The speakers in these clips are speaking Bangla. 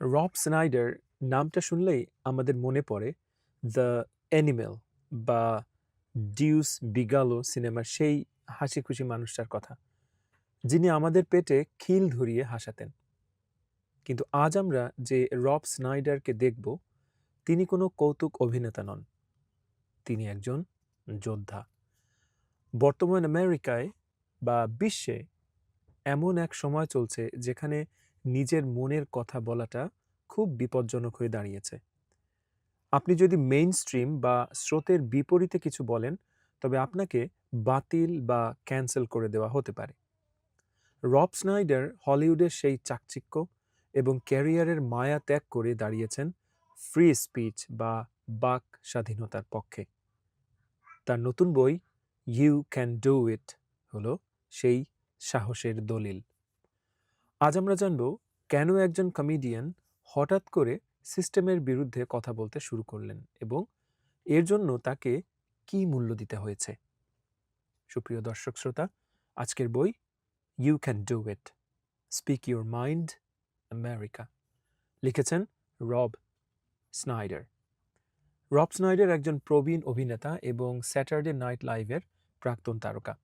রব স্নাইডার নামটা শুনলেই আমাদের মনে পড়ে, দ্য অ্যানিমেল বা ডিউস বিগালো সিনেমার সেই হাসি খুশি মানুষটার কথা, যিনি আমাদের পেটে খিল ধরিয়ে হাসাতেন। কিন্তু আজ আমরা যে রব স্নাইডারকে দেখব, তিনি কোনো কৌতুক অভিনেতা নন। তিনি একজন যোদ্ধা। বর্তমান আমেরিকায় বা বিশ্বে এমন এক সময় চলছে যেখানে নিজের মনের কথা বলাটা খুব বিপজ্জনক হয়ে দাঁড়িয়েছে। আপনি যদি মেইন স্ট্রিম বা স্রোতের বিপরীতে কিছু বলেন, তবে আপনাকে বাতিল বা ক্যান্সেল করে দেওয়া হতে পারে। রব স্নাইডার হলিউডের সেই চাকচিক্য এবং ক্যারিয়ারের মায়া ত্যাগ করে দাঁড়িয়েছেন ফ্রি স্পিচ বা বাক স্বাধীনতার পক্ষে। তার নতুন বই ইউ ক্যান ডু ইট হলো সেই সাহসের দলিল। আজ আমরা জানব কেন একজন কমেডিয়ান হঠাৎ করে সিস্টেমের বিরুদ্ধে কথা বলতে শুরু করলেন এবং এর জন্য তাকে কি মূল্য দিতে হয়েছে। সুপ্রিয় দর্শক শ্রোতা, আজকের বই you can do it speak your mind America লিখেছেন রব স্নাইডার। রব স্নাইডার একজন প্রবীণ অভিনেতা এবং স্যাটারডে নাইট লাইভের প্রাক্তন তারকা।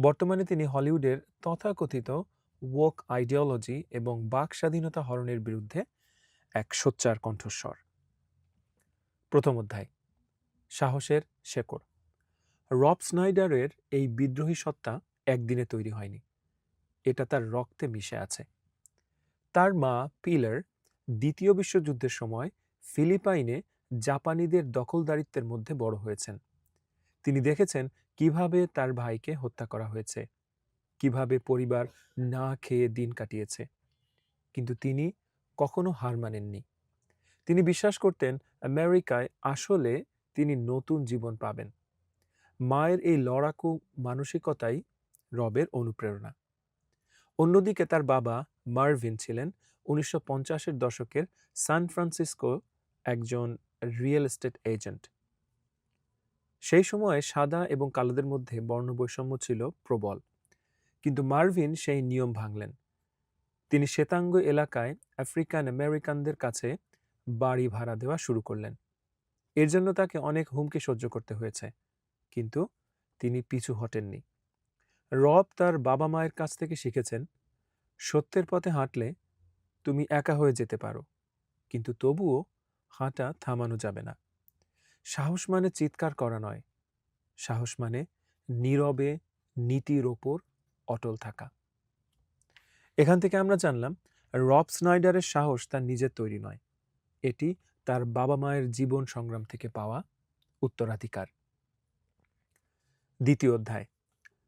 বর্তমানে তিনি হলিউডের তথাকথিত ওয়াক আইডিওলজি এবং বাক স্বাধীনতা হরণের বিরুদ্ধে এক সোচ্চার কণ্ঠস্বর। প্রথম অধ্যায়, সাহসের শেকড়। রব স্নাইডারের এই বিদ্রোহী সত্তা একদিনে তৈরি হয়নি। এটা তার রক্তে মিশে আছে। তার মা পিলার দ্বিতীয় বিশ্বযুদ্ধের সময় ফিলিপাইনে জাপানিদের দখলদারিত্বের মধ্যে বড় হয়েছেন। তিনি দেখেছেন কীভাবে তার ভাইকে হত্যা করা হয়েছে। কীভাবে পরিবার না খেয়ে দিন কাটিয়েছে। কিন্তু তিনি কখনো হার মানেননি। তিনি বিশ্বাস করতেন আমেরিকায় আসলে তিনি নতুন জীবন পাবেন। মায়ের এই লড়াকু মানসিকতাই রবের অনুপ্রেরণা। অন্যদিকে তার বাবা মার্ভিন ছিলেন উনিশশো পঞ্চাশের দশকের সান ফ্রান্সিসকো একজন রিয়েল এস্টেট এজেন্ট। সেই সময়ে সাদা এবং কালোদের মধ্যে বর্ণবৈষম্য ছিল প্রবল। কিন্তু মার্ভিন সেই নিয়ম ভাঙলেন। তিনি শ্বেতাঙ্গ এলাকায় আফ্রিকান আমেরিকানদের কাছে বাড়ি ভাড়া দেওয়া শুরু করলেন। এর জন্য তাকে অনেক হুমকি সহ্য করতে হয়েছে, কিন্তু তিনি পিছু হটেননি। রব তার বাবা মায়ের কাছ থেকে শিখেছেন, সত্যের পথে হাঁটলে তুমি একা হয়ে যেতে পারো, কিন্তু তবুও হাঁটা থামানো যাবে না। সাহস মানে চিৎকার করা নয়, সাহস মানে নীরবে, নীতির ওপর অটল থাকা। এখান থেকে আমরা জানলাম, রব স্নাইডারের সাহস তার নিজের তৈরি নয়। এটি তার বাবা মায়ের জীবন সংগ্রাম থেকে পাওয়া উত্তরাধিকার। দ্বিতীয় অধ্যায়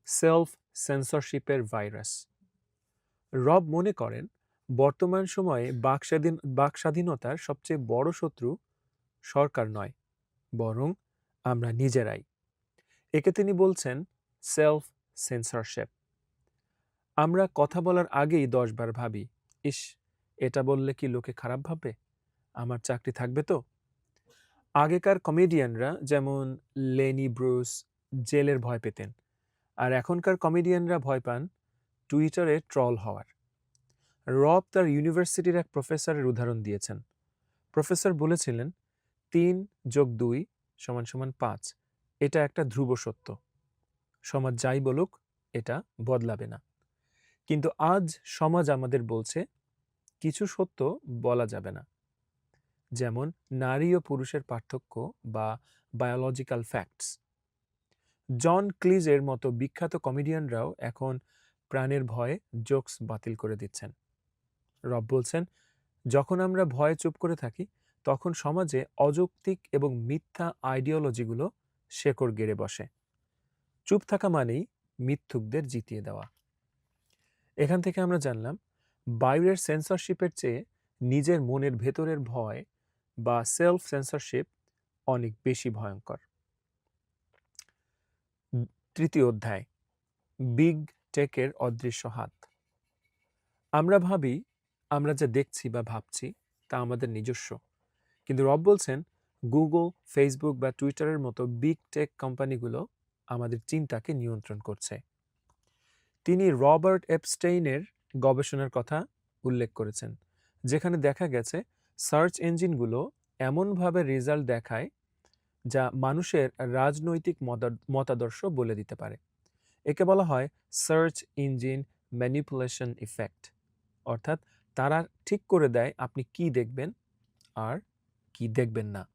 সেলফ সেন্সরশিপের ভাইরাস রব মনে করেন, বর্তমান সময়ে বাকস্বাধীন বাকস্বাধীনতার সবচেয়ে বড় শত্রু সরকার নয়, বরং আমরা নিজেরাই। একে তিনি বলছেন সেলফ সেন্সরশিপ আমরা কথা বলার আগেই দশবার ভাবি, ইস, এটা বললে কি লোকে খারাপ ভাববে? আমার চাকরি থাকবে তো? আগেকার কমেডিয়ানরা যেমন লেনি ব্রুস জেলের ভয় পেতেন, আর এখনকার কমেডিয়ানরা ভয় পান টুইটারে ট্রল হওয়ার। রব তার ইউনিভার্সিটির এক প্রফেসরের উদাহরণ দিয়েছেন। প্রফেসর বলেছিলেন, তিন যোগ দুই সমান সমান পাঁচ, এটা একটা ধ্রুব সত্য। সমাজ যাই বলুক, এটা বদলাবে না। কিন্তু আজ সমাজ আমাদের বলছে, কিছু সত্য বলা যাবে না। যেমন নারী ও পুরুষের পার্থক্য বা বায়োলজিক্যাল ফ্যাক্টস জন ক্লিজের মতো বিখ্যাত কমেডিয়ানরাও এখন প্রাণের ভয়ে জোকস বাতিল করে দিচ্ছেন। রব বলছেন, যখন আমরা ভয়ে চুপ করে থাকি, তখন সমাজে অযৌক্তিক এবং মিথ্যা আইডিওলজিগুলো শেকড় গেড়ে বসে। চুপ থাকা মানেই মিথ্যুকদের জিতিয়ে দেওয়া। এখান থেকে আমরা জানলাম, বাইরের সেন্সরশিপের চেয়ে নিজের মনের ভেতরের ভয় বা সেলফ সেন্সরশিপ অনেক বেশি ভয়ঙ্কর। তৃতীয় অধ্যায় বিগ টেকের অদৃশ্য হাত। আমরা ভাবি, আমরা যা দেখছি বা ভাবছি তা আমাদের নিজস্ব। কিন্তু রব বলছেন গুগল ফেসবুক বা টুইটারের মতো বিগ টেক কোম্পানিগুলো আমাদের চিন্তাকে নিয়ন্ত্রণ করছে। তিনি রবার্ট এপস্টেইনের গবেষণার কথা উল্লেখ করেছেন, যেখানে দেখা গেছে সার্চ ইঞ্জিনগুলো এমনভাবে রেজাল্ট দেখায় যা মানুষের রাজনৈতিক মতাদ- মতাদর্শ বলে দিতে পারে। একে বলা হয় সার্চ ইঞ্জিন ম্যানিপুলেশন ইফেক্ট, অর্থাৎ তারা ঠিক করে দেয় আপনি কি দেখবেন আর কি দেখবেন না।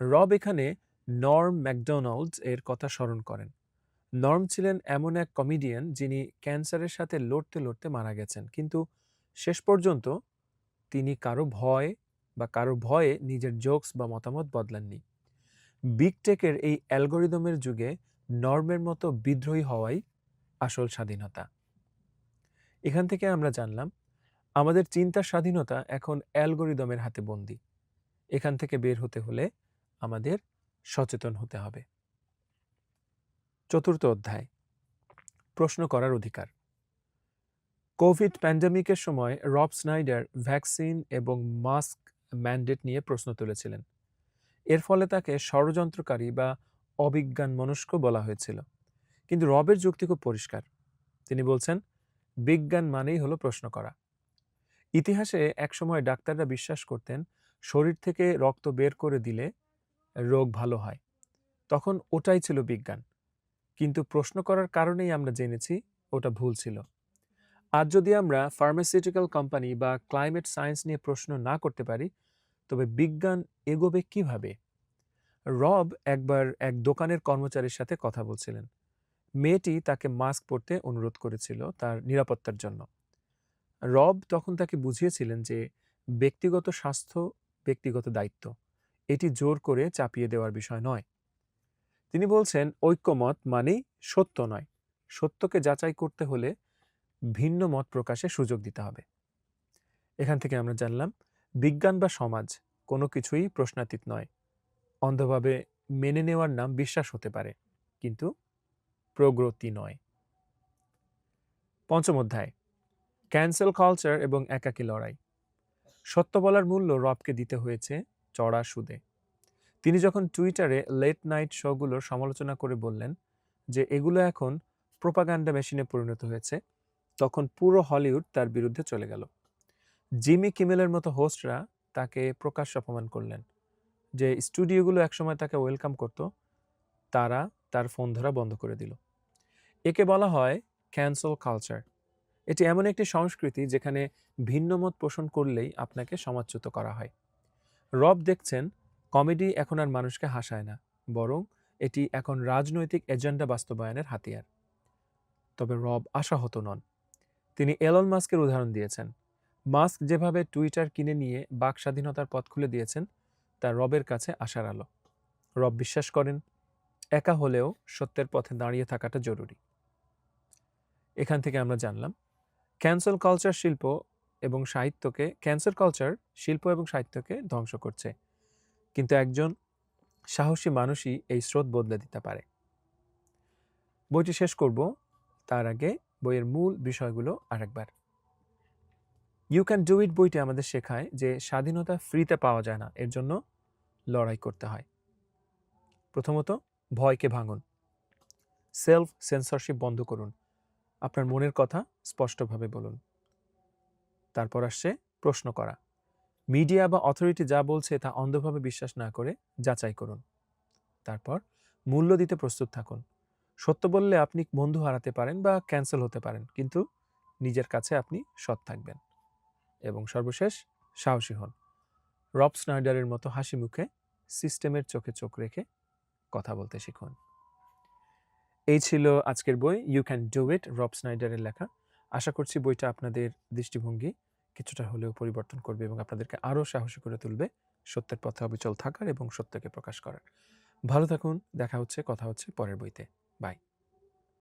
রব এখানে নর্ম ম্যাকডোনাল্ডস এর কথা স্মরণ করেন। নর্ম ছিলেন এমন এক কমেডিয়ান যিনি ক্যান্সারের সাথে লড়তে লড়তে মারা গেছেন। কিন্তু শেষ পর্যন্ত তিনি কারও ভয় বা কারও ভয়ে নিজের জোকস বা মতামত বদলাননি। বিগ টেকের এই অ্যালগোরিদমের যুগে নর্মের মতো বিদ্রোহী হওয়াই আসল স্বাধীনতা। এখান থেকে আমরা জানলাম, আমাদের চিন্তার স্বাধীনতা এখন অ্যালগোরিদমের হাতে বন্দি। এখান থেকে বের হতে হলে আমাদের সচেতন হতে হবে। চতুর্থ অধ্যায়, প্রশ্ন করার অধিকার। কোভিড প্যান্ডেমিকের সময় রব স্নাইডার ভ্যাকসিন এবং মাস্ক ম্যান্ডেট নিয়ে প্রশ্ন তুলেছিলেন। এর ফলে তাকে ষড়যন্ত্রকারী বা অবিজ্ঞান মনস্ক বলা হয়েছিল। কিন্তু রবের যুক্তি খুব পরিষ্কার। তিনি বলছেন, বিজ্ঞান মানেই হলো প্রশ্ন করা। ইতিহাসে একসময় ডাক্তাররা বিশ্বাস করতেন, শরীর থেকে রক্ত বের করে দিলে রোগ ভালো হয়। তখন ওটাই ছিল বিজ্ঞান। কিন্তু প্রশ্ন করার কারণেই আমরা জেনেছি ওটা ভুল ছিল। আজ যদি আমরা ফার্মাসিউটিক্যাল কোম্পানি বা ক্লাইমেট সায়েন্স নিয়ে প্রশ্ন না করতে পারি, তবে বিজ্ঞান এগোবে কীভাবে? রব একবার এক দোকানের কর্মচারীর সাথে কথা বলছিলেন। মেয়েটি তাকে মাস্ক পরতে অনুরোধ করেছিল তার নিরাপত্তার জন্য। রব তখন তাকে বুঝিয়েছিলেন যে ব্যক্তিগত স্বাস্থ্য, ব্যক্তিগত দায়িত্ব। এটি জোর করে চাপিয়ে দেওয়ার বিষয় নয়। তিনি বলছেন, ঐক্যমত মানেই সত্য নয়। সত্যকে যাচাই করতে হলে ভিন্ন মত প্রকাশে সুযোগ দিতে হবে। এখান থেকে আমরা জানলাম, বিজ্ঞান বা সমাজ কোনো কিছুই প্রশ্নাতীত নয়। অন্ধভাবে মেনে নেওয়ার নাম বিশ্বাস হতে পারে, কিন্তু প্রগতি নয়। পঞ্চম অধ্যায়, ক্যান্সেল কালচার এবং একাকী লড়াই। সত্য বলার মূল্য রবকে দিতে হয়েছে চড়া সুদে। তিনি যখন টুইটারে লেট নাইট শোগুলোর সমালোচনা করে বললেন যে এগুলো এখন প্রোপাগান্ডা মেশিনে পরিণত হয়েছে, তখন পুরো হলিউড তার বিরুদ্ধে চলে গেল। জিমি কিমেলের মতো হোস্টরা তাকে প্রকাশ্য অপমান করলেন যে স্টুডিওগুলো একসময় তাকে ওয়েলকাম করত, তারা তার ফোন ধরা বন্ধ করে দিল। একে বলা হয় ক্যান্সেল কালচার। এটি এমন একটি সংস্কৃতি যেখানে ভিন্ন মত পোষণ করলেই আপনাকে সমাজচ্যুত করা হয়। রব দেখছেন কমেডি এখন আর মানুষকে হাসায় না, বরং এটি এখন রাজনৈতিক এজেন্ডা বাস্তবায়নের হাতিয়ার। তবে রব আশাহত নন। তিনি এলন মাস্কের উদাহরণ দিয়েছেন। মাস্ক যেভাবে টুইটার কিনে নিয়ে বাক স্বাধীনতার পথ খুলে দিয়েছেন, তা রবের কাছে আশার আলো। রব বিশ্বাস করেন, একা হলেও সত্যের পথে দাঁড়িয়ে থাকাটা জরুরি। এখান থেকে আমরা জানলাম, ক্যান্সেল কালচার শিল্প এবং সাহিত্যকে ক্যান্সার কালচার শিল্প এবং সাহিত্যকে ধ্বংস করছে। কিন্তু একজন সাহসী মানুষই এই স্রোত বদলে দিতে পারে। বইটি শেষ করব তার আগে বইয়ের মূল বিষয়গুলো আরেকবার। ইউ ক্যান ডু ইট বইটি আমাদের শেখায় যে স্বাধীনতা ফ্রিতে পাওয়া যায় না, এর জন্য লড়াই করতে হয়। প্রথমত, ভয়কে ভাঙুন। সেলফ সেন্সরশিপ বন্ধ করুন। আপনার মনের কথা স্পষ্টভাবে বলুন। তারপর আসছে প্রশ্ন করা। মিডিয়া বা অথরিটি যা বলছে তা অন্ধভাবে বিশ্বাস না করে যাচাই করুন। তারপর, মূল্য দিতে প্রস্তুত থাকুন। সত্য বললে আপনি বন্ধু হারাতে পারেন বা ক্যান্সেল হতে পারেন, কিন্তু নিজের কাছে আপনি সৎ থাকবেন। এবং সর্বশেষ, সাহসী হন। রব স্নাইডারের মতো হাসি মুখে সিস্টেমের চোখে চোখ রেখে কথা বলতে শিখুন। এই ছিল আজকের বই ইউ ক্যান ডু ইট রব স্নাইডারের লেখা। আশা করছি বইটা আপনাদের দৃষ্টিভঙ্গি কিছুটা হলেও পরিবর্তন করবে এবং আপনাদেরকে আরও সাহসী করে তুলবে সত্যের পথে অবিচল থাকার এবং সত্যকে প্রকাশ করার। ভালো থাকুন, দেখা হচ্ছে, কথা হচ্ছে পরের বইতে। বাই।